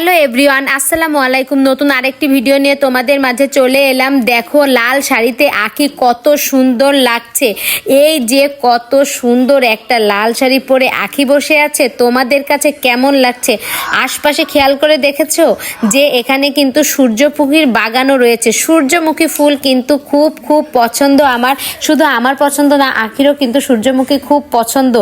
Hello everyone, আসসালামু আলাইকুম। নতুন আরেকটি ভিডিও নিয়ে তোমাদের মাঝে চলে এলাম। দেখো, লাল শাড়িতে আঁকি কত সুন্দর লাগছে। এই যে কত সুন্দর একটা লাল শাড়ি পরে আঁকি বসে আছে, তোমাদের কাছে কেমন লাগছে? আশপাশে খেয়াল করে দেখেছ যে এখানে কিন্তু সূর্যমুখীর বাগানও রয়েছে। সূর্যমুখী ফুল কিন্তু খুব খুব পছন্দ আমার। শুধু আমার পছন্দ না, আঁকিরও কিন্তু সূর্যমুখী খুব পছন্দ।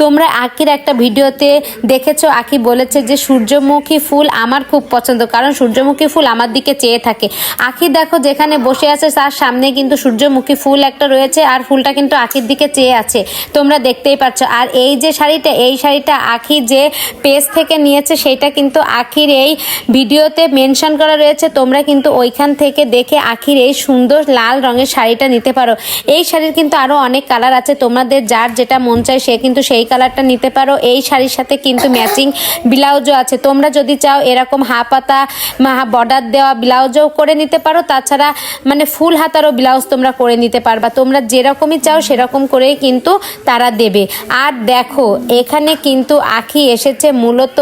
তোমরা আঁকির একটা ভিডিওতে দেখেছ, আঁকি বলেছে যে সূর্যমুখী ফুল আমার খুব পছন্দ, কারণ সূর্যমুখী ফুল আমার দিকে চেয়ে থাকে। আঁকি দেখো, যেখানে বসে আছে তার সামনে কিন্তু সূর্যমুখী ফুল একটা রয়েছে আর ফুলটা কিন্তু আঁকির দিকে চেয়ে আছে। তোমরা দেখতেই পাচ্ছ আর এই যে শাড়িটা, এই শাড়িটা আঁকি যে পেজ থেকে নিয়েছে, সেটা কিন্তু আখির এই ভিডিওতে মেনশন করা রয়েছে। তোমরা কিন্তু ওইখান থেকে দেখে আখির এই সুন্দর লাল রঙের শাড়িটা নিতে পারো। এই শাড়ির কিন্তু আরও অনেক কালার আছে। তোমাদের যার যেটা মন চায়, সে কিন্তু সেই কালারটা নিতে পারো। এই শাড়ির সাথে কিন্তু ম্যাচিং ব্লাউজও আছে। তোমরা যদি চাও এরকম হাফাতা বর্ডার দেওয়া ব্লাউজও করে নিতে পারো। তাছাড়া মানে ফুল হাতারও ব্লাউজ তোমরা করে নিতে পারবা। তোমরা যেরকমই চাও সেরকম করেই কিন্তু তারা দেবে। আর দেখো, এখানে কিন্তু আখি এসেছে মূলত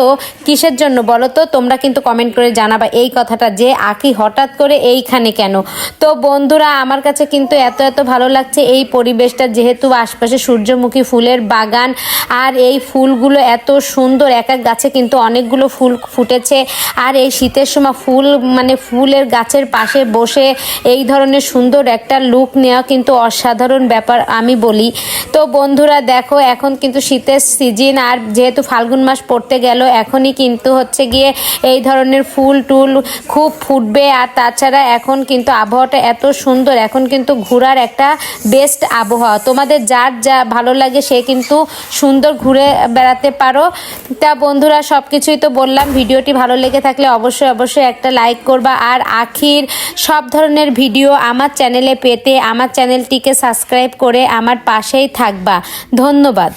কিসের জন্য বলো তো? তোমরা কিন্তু কমেন্ট করে জানাবা এই কথাটা যে আখি হঠাৎ করে এইখানে কেন? তো বন্ধুরা, আমার কাছে কিন্তু এত এত ভালো লাগছে এই পরিবেশটা, যেহেতু আশপাশে সূর্যমুখী ফুলের বাগান। আর এই ফুলগুলো এত সুন্দর, এক এক গাছে কিন্তু অনেকগুলো ফুল ফুটেছে। আর এই শীতের সময় ফুল মানে ফুলের গাছের পাশে বসে এই ধরনের সুন্দর একটা লুক নেওয়া কিন্তু অসাধারণ ব্যাপার আমি বলি। তো বন্ধুরা দেখো, এখন কিন্তু শীতের সিজন আর যেহেতু ফাল্গুন মাস পড়তে গেল, এখনই কিন্তু হচ্ছে গিয়ে এই ধরনের ফুল টুল খুব ফুটবে। আর তাছাড়া এখন কিন্তু আবহাওয়াটা এত সুন্দর, এখন কিন্তু ঘোরার একটা বেস্ট আবহাওয়া। তোমাদের যার যা ভালো লাগে সে কিন্তু সুন্দর ঘুরে বেড়াতে পারো। তা বন্ধুরা সব কিছুই তো বললাম, ভিডিওটি ভালো লেগে থাকলে অবশ্যই অবশ্যই একটা লাইক করবা। আর আখির সব ধরনের ভিডিও আমার চ্যানেলে পেতে আমার চ্যানেলটিকে সাবস্ক্রাইব করে আমার পাশেই থাকবা। ধন্যবাদ।